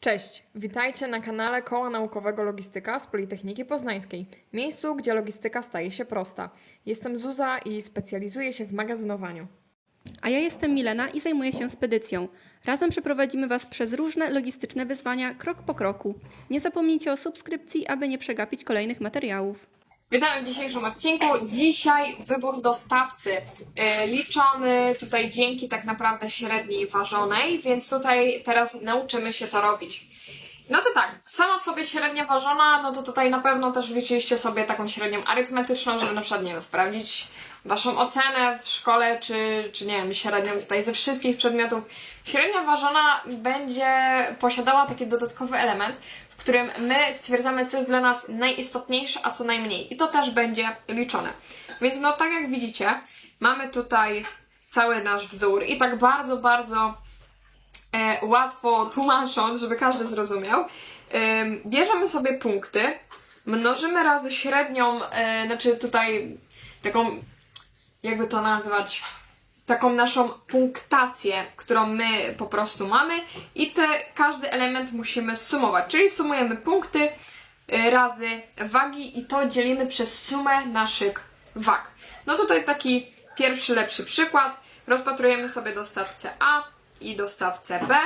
Cześć, witajcie na kanale Koła Naukowego Logistyka z Politechniki Poznańskiej, miejscu, gdzie logistyka staje się prosta. Jestem Zuza i specjalizuję się w magazynowaniu. A ja jestem Milena i zajmuję się spedycją. Razem przeprowadzimy Was przez różne logistyczne wyzwania krok po kroku. Nie zapomnijcie o subskrypcji, aby nie przegapić kolejnych materiałów. Witamy w dzisiejszym odcinku. Dzisiaj wybór dostawcy yy, liczony tutaj dzięki tak naprawdę średniej ważonej, więc tutaj teraz nauczymy się to robić. No to tak, sama w sobie średnia ważona, no to tutaj na pewno też liczyliście sobie taką średnią arytmetyczną, żeby na przykład, nie wiem, sprawdzić waszą ocenę w szkole, czy, czy nie wiem, średnią tutaj ze wszystkich przedmiotów. Średnia ważona będzie posiadała taki dodatkowy element, w którym my stwierdzamy, co jest dla nas najistotniejsze, a co najmniej. I to też będzie liczone. Więc no tak jak widzicie, mamy tutaj cały nasz wzór i tak bardzo, bardzo e, łatwo tłumacząc, żeby każdy zrozumiał, em, bierzemy sobie punkty, mnożymy razy średnią, e, znaczy tutaj taką, jakby to nazwać, taką naszą punktację, którą my po prostu mamy i te, każdy element musimy sumować, czyli sumujemy punkty e, razy wagi i to dzielimy przez sumę naszych wag. No tutaj taki pierwszy, lepszy przykład. Rozpatrujemy sobie dostawcę A i dostawcę B.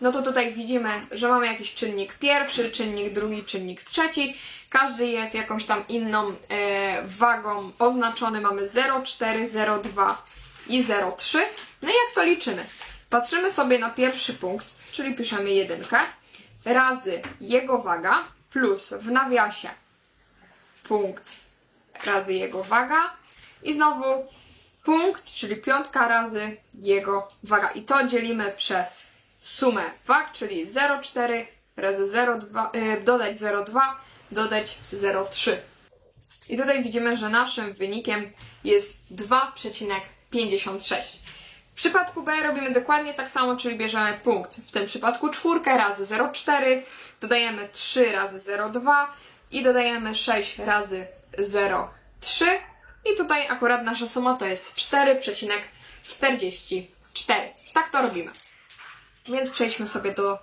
No to tutaj widzimy, że mamy jakiś czynnik pierwszy, czynnik drugi, czynnik trzeci. Każdy jest jakąś tam inną e, wagą oznaczony. Mamy 0,4, 0,2 i 0,3. No i jak to liczymy? Patrzymy sobie na pierwszy punkt, czyli piszemy jedynkę, razy jego waga plus w nawiasie punkt razy jego waga i znowu punkt, czyli piątka razy jego waga. I to dzielimy przez sumę wag, czyli 0,4 razy 0,2, yy, dodać 0,2, dodać 0,3. I tutaj widzimy, że naszym wynikiem jest 2,56. W przypadku B robimy dokładnie tak samo, czyli bierzemy punkt. W tym przypadku czwórkę razy 0,4, dodajemy 3 razy 0,2 i dodajemy 6 razy 0,3 i tutaj akurat nasza suma to jest 4,44. Tak to robimy. Więc przejdźmy sobie do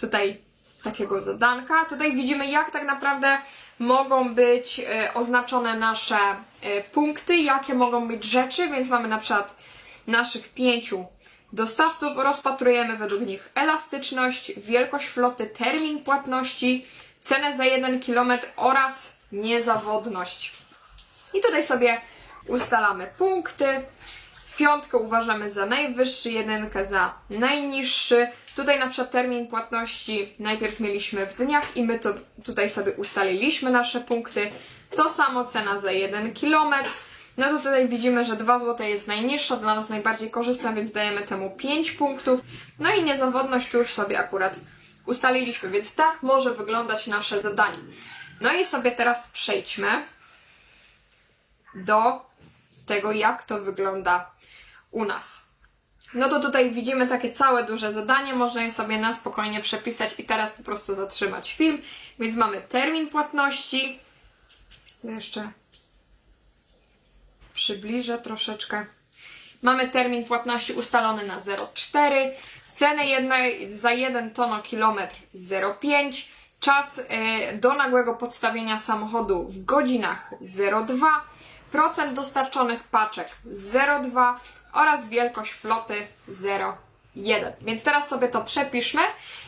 tutaj takiego zadanka. Tutaj widzimy, jak tak naprawdę mogą być e, oznaczone nasze punkty, jakie mogą być rzeczy, więc mamy na przykład naszych pięciu dostawców, rozpatrujemy według nich elastyczność, wielkość floty, termin płatności, cenę za 1 km oraz niezawodność. I tutaj sobie ustalamy punkty. Piątkę uważamy za najwyższy, jedynkę za najniższy. Tutaj na przykład termin płatności najpierw mieliśmy w dniach i my to tutaj sobie ustaliliśmy nasze punkty. To samo cena za 1 km. No to tutaj widzimy, że 2 zł jest najniższa, dla nas najbardziej korzystna, więc dajemy temu 5 punktów. No i niezawodność tu już sobie akurat ustaliliśmy, więc tak może wyglądać nasze zadanie. No i sobie teraz przejdźmy do tego, jak to wygląda u nas. No to tutaj widzimy takie całe duże zadanie, można je sobie na spokojnie przepisać i teraz po prostu zatrzymać film. Więc mamy termin płatności. To jeszcze przybliżę troszeczkę. Mamy termin płatności ustalony na 0,4, cenę jednej, za 1 tonokilometr 0,5, czas e, do nagłego podstawienia samochodu w godzinach 0,2, procent dostarczonych paczek 0,2 oraz wielkość floty 0,1. Więc teraz sobie to przepiszmy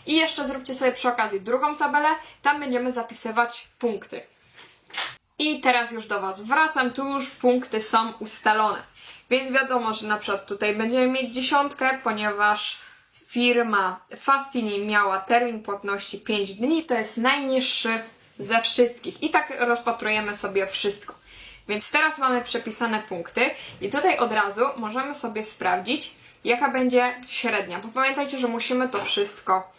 i jeszcze zróbcie sobie przy okazji drugą tabelę, tam będziemy zapisywać punkty. I teraz już do Was wracam, tu już punkty są ustalone. Więc wiadomo, że na przykład tutaj będziemy mieć dziesiątkę, ponieważ firma Fastini miała termin płatności 5 dni, to jest najniższy ze wszystkich. I tak rozpatrujemy sobie wszystko. Więc teraz mamy przepisane punkty i tutaj od razu możemy sobie sprawdzić, jaka będzie średnia. Bo pamiętajcie, że musimy to wszystko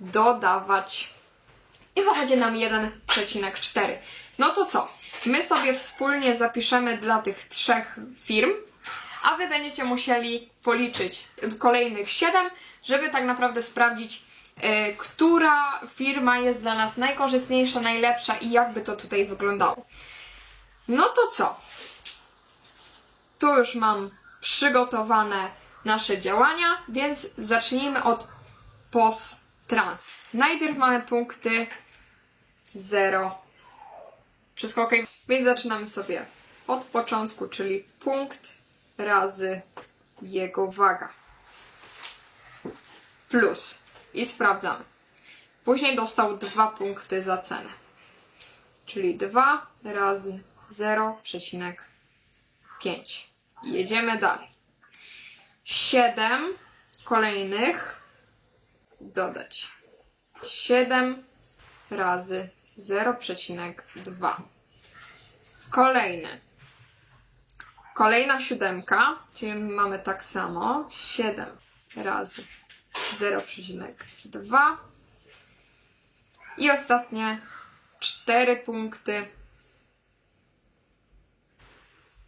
dodawać. I wychodzi nam 1,4. No to co? My sobie wspólnie zapiszemy dla tych trzech firm, a wy będziecie musieli policzyć kolejnych 7, żeby tak naprawdę sprawdzić, e, która firma jest dla nas najkorzystniejsza, najlepsza i jakby to tutaj wyglądało. No to co? Tu już mam przygotowane nasze działania, więc zacznijmy od trans. Najpierw mamy punkty 0. Wszystko ok? Więc zaczynamy sobie od początku, czyli punkt razy jego waga. Plus. I sprawdzamy. Później dostał dwa punkty za cenę. Czyli 2 razy 0,5. Jedziemy dalej. 7 kolejnych dodać. 7 razy 0,2. Kolejny. Kolejna siódemka, czyli mamy tak samo. 7 razy 0,2. I ostatnie 4 punkty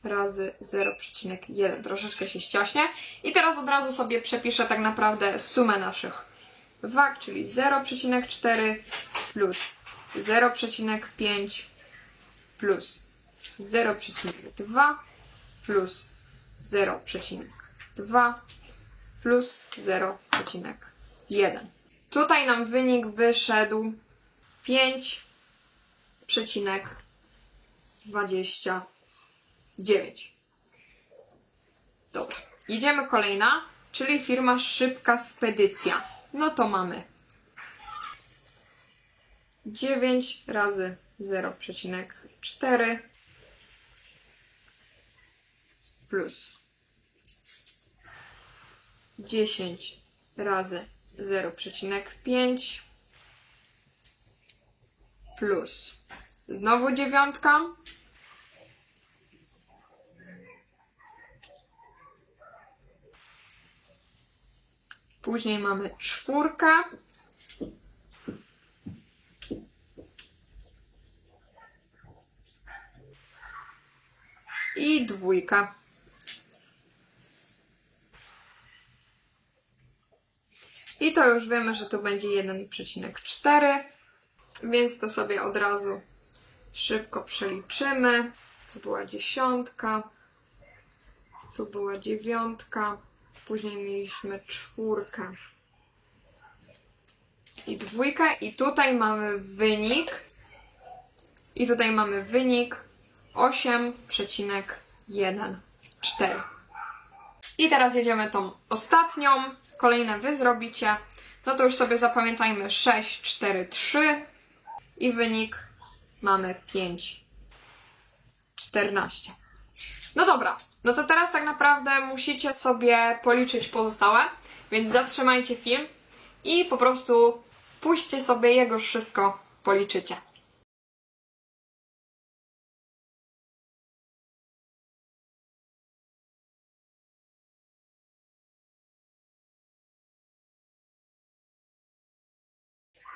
razy 0,1. Troszeczkę się ściaśnie. I teraz od razu sobie przepiszę tak naprawdę sumę naszych wag, czyli 0,4 plus 0,5 plus 0,2 plus 0,2 plus 0,1. Tutaj nam wynik wyszedł 5,29. Dobra. Jedziemy kolejna, czyli firma Szybka Spedycja. No to mamy 9 razy 0,4 plus 10 razy 0,5 plus znowu dziewiątka Później mamy czwórkę. I dwójka. I to już wiemy, że tu będzie 1,4, więc to sobie od razu szybko przeliczymy. To była dziesiątka, tu była dziewiątka, później mieliśmy czwórkę i dwójkę i tutaj mamy wynik i tutaj mamy wynik 8,14. I teraz jedziemy tą ostatnią. Kolejne wy zrobicie. No to już sobie zapamiętajmy 6, 4, 3 i wynik mamy 5, 14. No dobra, no to teraz tak naprawdę musicie sobie policzyć pozostałe, więc zatrzymajcie film i po prostu puśćcie sobie jego wszystko policzycie.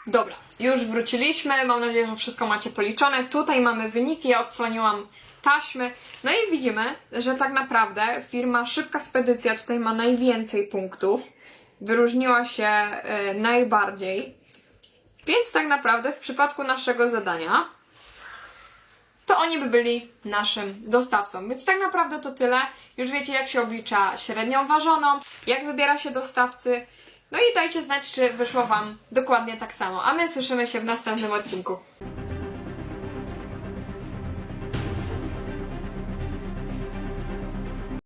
Dobra, już wróciliśmy. Mam nadzieję, że wszystko macie policzone. Tutaj mamy wyniki, ja odsłoniłam taśmy. No i widzimy, że tak naprawdę firma Szybka Spedycja tutaj ma najwięcej punktów. Wyróżniła się y, najbardziej. Więc tak naprawdę w przypadku naszego zadania to oni by byli naszym dostawcą. Więc tak naprawdę to tyle. Już wiecie, jak się oblicza średnią ważoną, jak wybiera się dostawcy. No i dajcie znać, czy wyszło Wam dokładnie tak samo. A my słyszymy się w następnym odcinku.